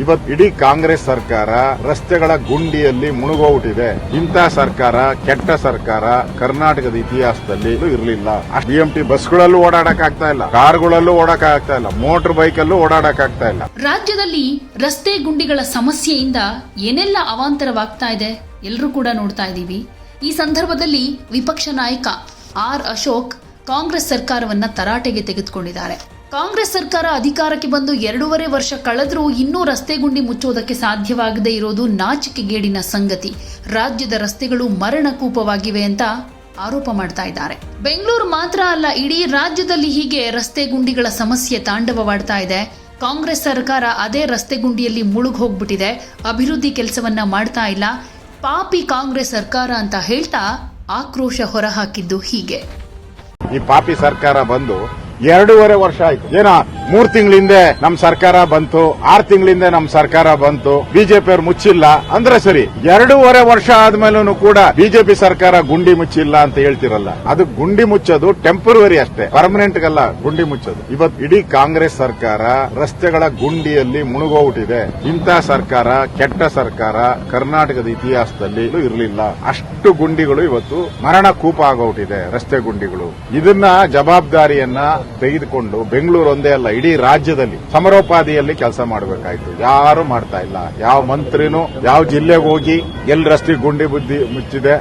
ಇವತ್ತು ಇಡೀ ಕಾಂಗ್ರೆಸ್ ಸರ್ಕಾರ ರಸ್ತೆಗಳ ಗುಂಡಿಯಲ್ಲಿ ಮುಳುಗೋಗ್ಬಿಟ್ಟಿದೆ ಇಂಥ ಸರ್ಕಾರ, ಕೆಟ್ಟ ಸರ್ಕಾರ ಕರ್ನಾಟಕದ ಇತಿಹಾಸದಲ್ಲಿ ಇರಲಿಲ್ಲ. ಬಿಎಂಟಿ ಬಸ್ಗಳಲ್ಲೂ ಓಡಾಡಕ್ ಆಗ್ತಾ ಇಲ್ಲ. ಕಾರ್ಗಳಲ್ಲೂ ಓಡಾಡಕ್ ಆಗ್ತಾ ಇಲ್ಲ. ಮೋಟರ್ ಬೈಕಲ್ಲೂ ಓಡಾಡಕ್ ಆಗ್ತಾ ಇಲ್ಲ. ರಾಜ್ಯದಲ್ಲಿ ರಸ್ತೆ ಗುಂಡಿಗಳ ಸಮಸ್ಯೆಯಿಂದ ಏನೆಲ್ಲ ಅವಾಂತರವಾಗ್ತಾ ಇದೆ ಎಲ್ಲರೂ ಕೂಡ ನೋಡ್ತಾ ಇದ್ದೀವಿ. ಈ ಸಂದರ್ಭದಲ್ಲಿ ವಿಪಕ್ಷ ನಾಯಕ ಆರ್ ಅಶೋಕ್ ಕಾಂಗ್ರೆಸ್ ಸರ್ಕಾರವನ್ನ ತರಾಟೆಗೆ ತೆಗೆದುಕೊಂಡಿದ್ದಾರೆ. ಕಾಂಗ್ರೆಸ್ ಸರ್ಕಾರ ಅಧಿಕಾರಕ್ಕೆ ಬಂದು ಎರಡೂವರೆ ವರ್ಷ ಕಳೆದರೂ ಇನ್ನೂ ರಸ್ತೆ ಗುಂಡಿ ಮುಚ್ಚೋದಕ್ಕೆ ಸಾಧ್ಯವಾಗದೇ ಇರೋದು ನಾಚಿಕೆಗೇಡಿನ ಸಂಗತಿ. ರಾಜ್ಯದ ರಸ್ತೆಗಳು ಮರಣಕೂಪವಾಗಿವೆ ಅಂತ ಆರೋಪ ಮಾಡ್ತಾ ಇದ್ದಾರೆ. ಬೆಂಗಳೂರು ಮಾತ್ರ ಅಲ್ಲ, ಇಡೀ ರಾಜ್ಯದಲ್ಲಿ ಹೀಗೆ ರಸ್ತೆ ಗುಂಡಿಗಳ ಸಮಸ್ಯೆ ತಾಂಡವವಾಡ್ತಾ ಇದೆ. ಕಾಂಗ್ರೆಸ್ ಸರ್ಕಾರ ಅದೇ ರಸ್ತೆ ಗುಂಡಿಯಲ್ಲಿ ಮುಳುಗ್ ಹೋಗ್ಬಿಟ್ಟಿದೆ. ಅಭಿವೃದ್ಧಿ ಕೆಲಸವನ್ನ ಮಾಡ್ತಾ ಇಲ್ಲ. ಪಾಪಿ ಕಾಂಗ್ರೆಸ್ ಸರ್ಕಾರ ಅಂತ ಹೇಳ್ತಾ ಆಕ್ರೋಶ ಹೊರಹಾಕಿದ್ದು ಹೀಗೆ. ಈ ಪಾಪಿ ಸರ್ಕಾರ ಬಂದು ಎರಡೂವರೆ ವರ್ಷ ಆಯ್ತು. ಏನ, ಮೂರ್ ತಿಂಗಳಿಂದ ನಮ್ ಸರ್ಕಾರ ಬಂತು, ಆರ್ ತಿಂಗಳಿಂದ ನಮ್ ಸರ್ಕಾರ ಬಂತು ಬಿಜೆಪಿ ಅವ್ರು ಮುಚ್ಚಿಲ್ಲ. ಅಂದ್ರೆ ಸರಿ, ಎರಡೂವರೆ ವರ್ಷ ಆದ್ಮೇಲೂ ಕೂಡ ಬಿಜೆಪಿ ಸರ್ಕಾರ ಗುಂಡಿ ಮುಚ್ಚಿಲ್ಲ ಅಂತ ಹೇಳ್ತಿರಲ್ಲ. ಅದು ಗುಂಡಿ ಮುಚ್ಚೋದು ಟೆಂಪರರಿ ಅಷ್ಟೇ. ಪರ್ಮನೆಂಟ್ ಗಲ್ಲ ಗುಂಡಿ ಮುಚ್ಚೋದು. ಇವತ್ತು ಇಡೀ ಕಾಂಗ್ರೆಸ್ ಸರ್ಕಾರ ರಸ್ತೆಗಳ ಗುಂಡಿಯಲ್ಲಿ ಮುಳುಗೋಗ್ಬಿಟ್ಟಿದೆ ಇಂಥ ಸರ್ಕಾರ, ಕೆಟ್ಟ ಸರ್ಕಾರ ಕರ್ನಾಟಕದ ಇತಿಹಾಸದಲ್ಲಿ ಇರಲಿಲ್ಲ. ಅಷ್ಟು ಗುಂಡಿಗಳು ಇವತ್ತು ಮರಣ ಕೂಪ ಆಗೋಗ್ಬಿಟ್ಟಿದೆ ರಸ್ತೆ ಗುಂಡಿಗಳು. ಇದನ್ನ ಜವಾಬ್ದಾರಿಯನ್ನ ತೆಗೆದುಕೊಂಡು ಬೆಂಗಳೂರು ಒಂದೇ ಅಲ್ಲ, ಇಡೀ ರಾಜ್ಯದಲ್ಲಿ ಸಮರೋಪಾದಿಯಲ್ಲಿ ಕೆಲಸ ಮಾಡಬೇಕಾಯ್ತು. ಯಾರು ಮಾಡ್ತಾ ಇಲ್ಲ. ಯಾವ ಮಂತ್ರಿನೂ, ಯಾವ ಜಿಲ್ಲೆಗೆ ಹೋಗಿ ಎಲ್ಲಿ ರಸ್ತೆ ಗುಂಡಿ ಬುದ್ಧಿ ಮುಚ್ಚಿದೆ.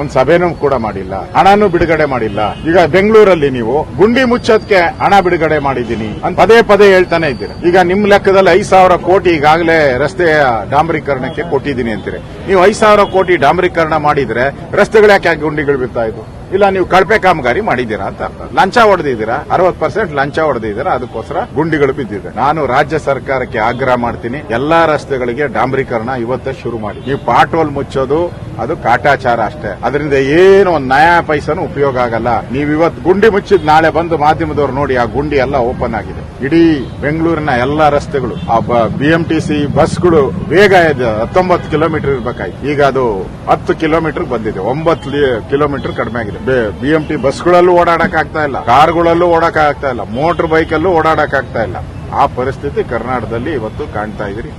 ಒಂದು ಸಭೆನೂ ಕೂಡ ಮಾಡಿಲ್ಲ. ಹಣನೂ ಬಿಡುಗಡೆ ಮಾಡಿಲ್ಲ. ಈಗ ಬೆಂಗಳೂರಲ್ಲಿ ನೀವು ಗುಂಡಿ ಮುಚ್ಚೋದಕ್ಕೆ ಹಣ ಬಿಡುಗಡೆ ಮಾಡಿದ್ದೀನಿ ಅಂತ ಪದೇ ಪದೇ ಹೇಳ್ತಾನೆ ಇದ್ದೀರಿ. ಈಗ ನಿಮ್ ಲೆಕ್ಕದಲ್ಲಿ ಐದು ಸಾವಿರ ಕೋಟಿ ಈಗಾಗಲೇ ರಸ್ತೆಯ ಡಾಂಬರೀಕರಣಕ್ಕೆ ಕೊಟ್ಟಿದ್ದೀನಿ ಅಂತೀರಿ. ನೀವು ಐದು ಸಾವಿರ ಕೋಟಿ ಡಾಂಬರೀಕರಣ ಮಾಡಿದ್ರೆ ರಸ್ತೆಗಳು ಯಾಕೆ ಗುಂಡಿಗಳು ಬಿಡ್ತಾ ಇದ್ವು? ಇಲ್ಲ, ನೀವು ಕಳಪೆ ಕಾಮಗಾರಿ ಮಾಡಿದ್ದೀರಾ ಅಂತ ಅರ್ಥ. ಲಂಚ ಹೊಡೆದಿದ್ದೀರಾ? ಅರವತ್ ಪರ್ಸೆಂಟ್ ಲಂಚ ಹೊಡೆದಿದ್ದೀರಾ? ಅದಕ್ಕೋಸ್ಕರ ಗುಂಡಿಗಳು ಬಿದ್ದಿದೆ. ನಾನು ರಾಜ್ಯ ಸರ್ಕಾರಕ್ಕೆ ಆಗ್ರಹ ಮಾಡ್ತೀನಿ. ಎಲ್ಲಾ ರಸ್ತೆಗಳಿಗೆ ಡಾಂಬರೀಕರಣ ಇವತ್ತೇ ಶುರು ಮಾಡಿ. ನೀವು ಪಾಟೋಲ್ ಮುಚ್ಚೋದು ಅದು ಕಾಟಾಚಾರ ಅಷ್ಟೇ. ಅದರಿಂದ ಏನು ಒಂದು ನಯಾ ಪೈಸನು ಉಪಯೋಗ ಆಗಲ್ಲ. ನೀವು ಇವತ್ತು ಗುಂಡಿ ಮುಚ್ಚಿದ್ ನಾಳೆ ಬಂದು ಮಾಧ್ಯಮದವ್ರು ನೋಡಿ ಆ ಗುಂಡಿ ಎಲ್ಲ ಓಪನ್ ಆಗಿದೆ. ಇಡೀ ಬೆಂಗಳೂರಿನ ಎಲ್ಲಾ ರಸ್ತೆಗಳು, ಆ ಬಿಎಂಟಿಸಿ ಬಸ್ಗಳು ವೇಗ ಇದೆ. ಹತ್ತೊಂಬತ್ತು ಕಿಲೋಮೀಟರ್ ಇರ್ಬೇಕಾಯ್ತು. ಈಗ ಅದು ಹತ್ತು ಕಿಲೋಮೀಟರ್ ಬಂದಿದೆ. ಒಂಬತ್ತು ಕಿಲೋಮೀಟರ್ ಕಡಿಮೆ ಆಗಿದೆ. ಬಿಎಂಟಿ ಬಸ್ಗಳಲ್ಲೂ ಓಡಾಡಕ್ ಆಗ್ತಾ ಇಲ್ಲ. ಕಾರ್ಗಳಲ್ಲೂ ಓಡಾಡಕ್ ಆಗ್ತಾ ಇಲ್ಲ. ಮೋಟರ್ ಬೈಕಲ್ಲೂ ಓಡಾಡಕ್ ಆಗ್ತಾ ಇಲ್ಲ. ಆ ಪರಿಸ್ಥಿತಿ ಕರ್ನಾಟಕದಲ್ಲಿ ಇವತ್ತು ಕಾಣ್ತಾ ಇದ್ರಿ.